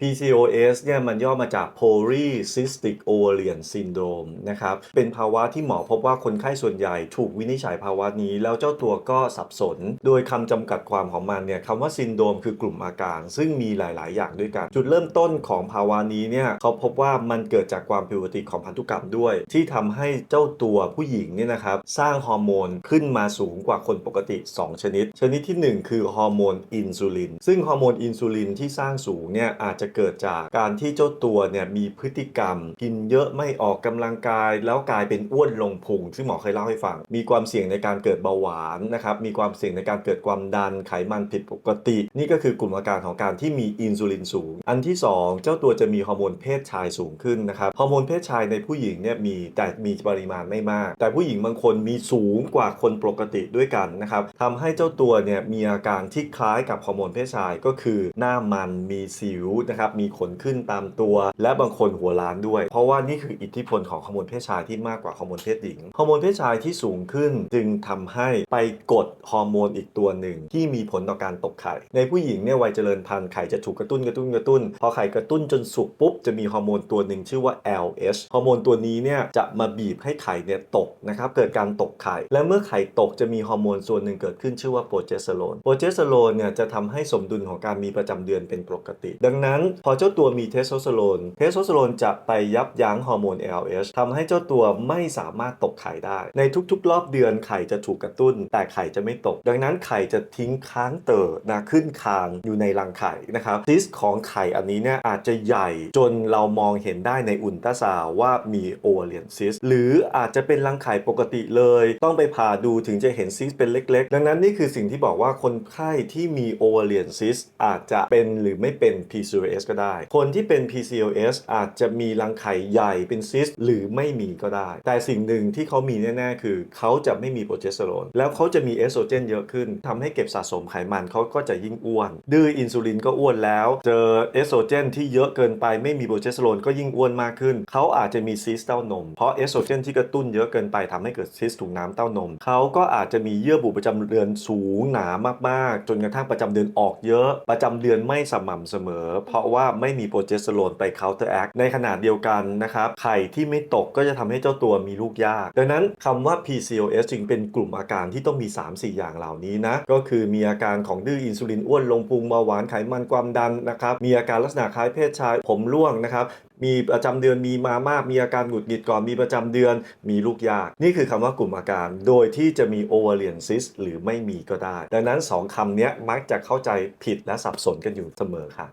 PCOS เนี่ยมันย่อมาจาก Polycystic Ovarian Syndrome นะครับ เป็นภาวะที่หมอพบว่าคนไข้ส่วนใหญ่ถูกวินิจฉัยภาวะนี้ แล้วเจ้าตัวก็สับสน โดยคำจำกัดความของมันเนี่ยคำว่าซินโดรมคือกลุ่มอาการ ซึ่งมีหลาย ๆ อย่างด้วยกัน จุดเริ่มต้นของภาวะนี้เนี่ยเขาพบว่ามันเกิดจากความผิดปกติของพันธุกรรมด้วย ที่ทำให้เจ้าตัวผู้หญิงเนี่ยนะครับสร้างฮอร์โมนขึ้นมาสูงกว่าคนปกติ 2 ชนิด ชนิดที่ 1 คือฮอร์โมนอินซูลิน ซึ่งฮอร์โมนอินซูลินที่สร้างสูงเนี่ยอาจจะเกิดจากการที่เจ้าตัวเนี่ยมีพฤติกรรม กินเยอะไม่ออกกำลังกาย แล้วกลายเป็นอ้วนลงพุงซึ่งหมอเคยเล่าให้ฟัง มีความเสี่ยงในการเกิดเบาหวานนะครับมีความเสี่ยงในการเกิดความดันไขมันผิดปกติ นี่ก็คือกลุ่มอาการของการที่มีอินซูลินสูง อันที่ 2 เจ้าตัวจะมีฮอร์โมนเพศชายสูงขึ้นนะครับฮอร์โมนเพศชายในผู้หญิงเนี่ยมีแต่มีปริมาณไม่มาก แต่ผู้หญิงบางคนมีสูงกว่าคนปกติด้วยกันนะครับทำให้เจ้าตัวเนี่ยมีอาการที่คล้ายกับฮอร์โมนเพศชายก็คือหน้ามันมีสิวนะครับมีขนขึ้นตามตัว และบางคนหัวล้านด้วย เพราะว่านี่คืออิทธิพลของฮอร์โมนเพศชายที่มากกว่าฮอร์โมนเพศหญิงฮอร์โมนเพศชายที่สูงขึ้นจึงทำให้ไปกดฮอร์โมนอีกตัวหนึ่ง ที่มีผลต่อการตกไข่ ในผู้หญิงเนี่ยวัยเจริญพันธุ์ไข่จะถูกกระตุ้นกระตุ้นกระตุ้น พอไข่กระตุ้นจนสุกปุ๊บจะมีฮอร์โมนตัวหนึ่งชื่อว่า LH ฮอร์โมนตัวนี้เนี่ยจะมาบีบให้ไข่เนี่ยตกนะครับเกิดการตกไข่ และเมื่อไข่ตกจะมีฮอร์โมนส่วนหนึ่งเกิดขึ้นชื่อว่าโปรเจสเตอโรนโปรเจสเตอโรนเนี่ยจะทำให้สมดุลของการมีประจำเดือนเป็นปกติ ดังนั้นพอเจ้าตัวมีเทสโทสเตอโรนเทสโทสเตอโรนจะไปยับยั้งฮอร์โมน LH ทำให้เจ้าตัวไม่สามารถตกไข่ได้ ในทุกๆ รอบเดือนไข่จะถูกกระตุ้น แต่ไข่จะไม่ตก ดังนั้นไข่จะทิ้งค้างเต๋อนะขึ้นคางอยู่ในรังไข่นะครับซิสของไข่อันนี้เนี่ยอาจจะใหญ่จนเรามองเห็นได้ในอุลตราซาวว่ามีโอเลียนซิสหรืออาจจะเป็นรังไข่ปกติเลย ต้องไปผ่าดูถึงจะเห็นซิสเป็นเล็ก ๆ ดังนั้นนี่คือสิ่งที่บอกว่าคนไข้ที่มีโอเลียนซิสอาจจะเป็นหรือไม่เป็น PCOS ก็ได้ คนที่เป็น PCOS อาจจะมีรังไข่ใหญ่เป็นซิสหรือไม่มีก็ได้ แต่สิ่งหนึ่งที่เขามีแน่ ๆ คือเขาจะไม่มีโปรเจสเตอโรนแล้วเขาจะมีเอสโตรเจนเยอะขึ้นทำให้เก็บสะสมไขมันเขาก็จะยิ่งอ้วน ดื้ออินซูลินก็อ้วนแล้ว เจอเอสโตรเจนที่เยอะเกินไปไม่มีโปรเจสเตอโรนก็ยิ่งอ้วนมากขึ้น เขาอาจจะมีซิสเต้านม เพราะเอสโตรเจนที่กระตุ้นเยอะเกินไปทำให้เกิดซิสถุงน้ำเต้านม เขาก็อาจจะมีเยื่อบุประจำเดือนสูงหนามากๆ จนกระทั่งประจำเดือนออกเยอะ ประจำเดือนไม่สม่ำเสมอ เพราะว่าไม่มีโปรเจสเตอโรนไป counteract ในขณะเดียวกันนะครับไข่ที่ไม่ตกก็จะทำให้เจ้าตัวมีลูกยาก ดังนั้นคำว่า PCOS จึงเป็นกลุ่มอาการที่ต้องมี 3-4 อย่างเหล่านี้นะ ก็คือมีอาการของดื้ออินซูลินอ้วนลงพุงเบาหวานไขมันความดันนะครับ มีอาการลักษณะคล้ายเพศชายผมร่วงนะครับมีประจำเดือนมีมามาก มีอาการหงุดหงิดก่อนมีประจำเดือนมีลูกยาก นี่คือคำว่ากลุ่มอาการ โดยที่จะมีโอเวอร์เลียนซิสหรือไม่มีก็ได้ ดังนั้น 2คำนี้มักจะเข้าใจผิดและสับสนกันอยู่เสมอค่ะ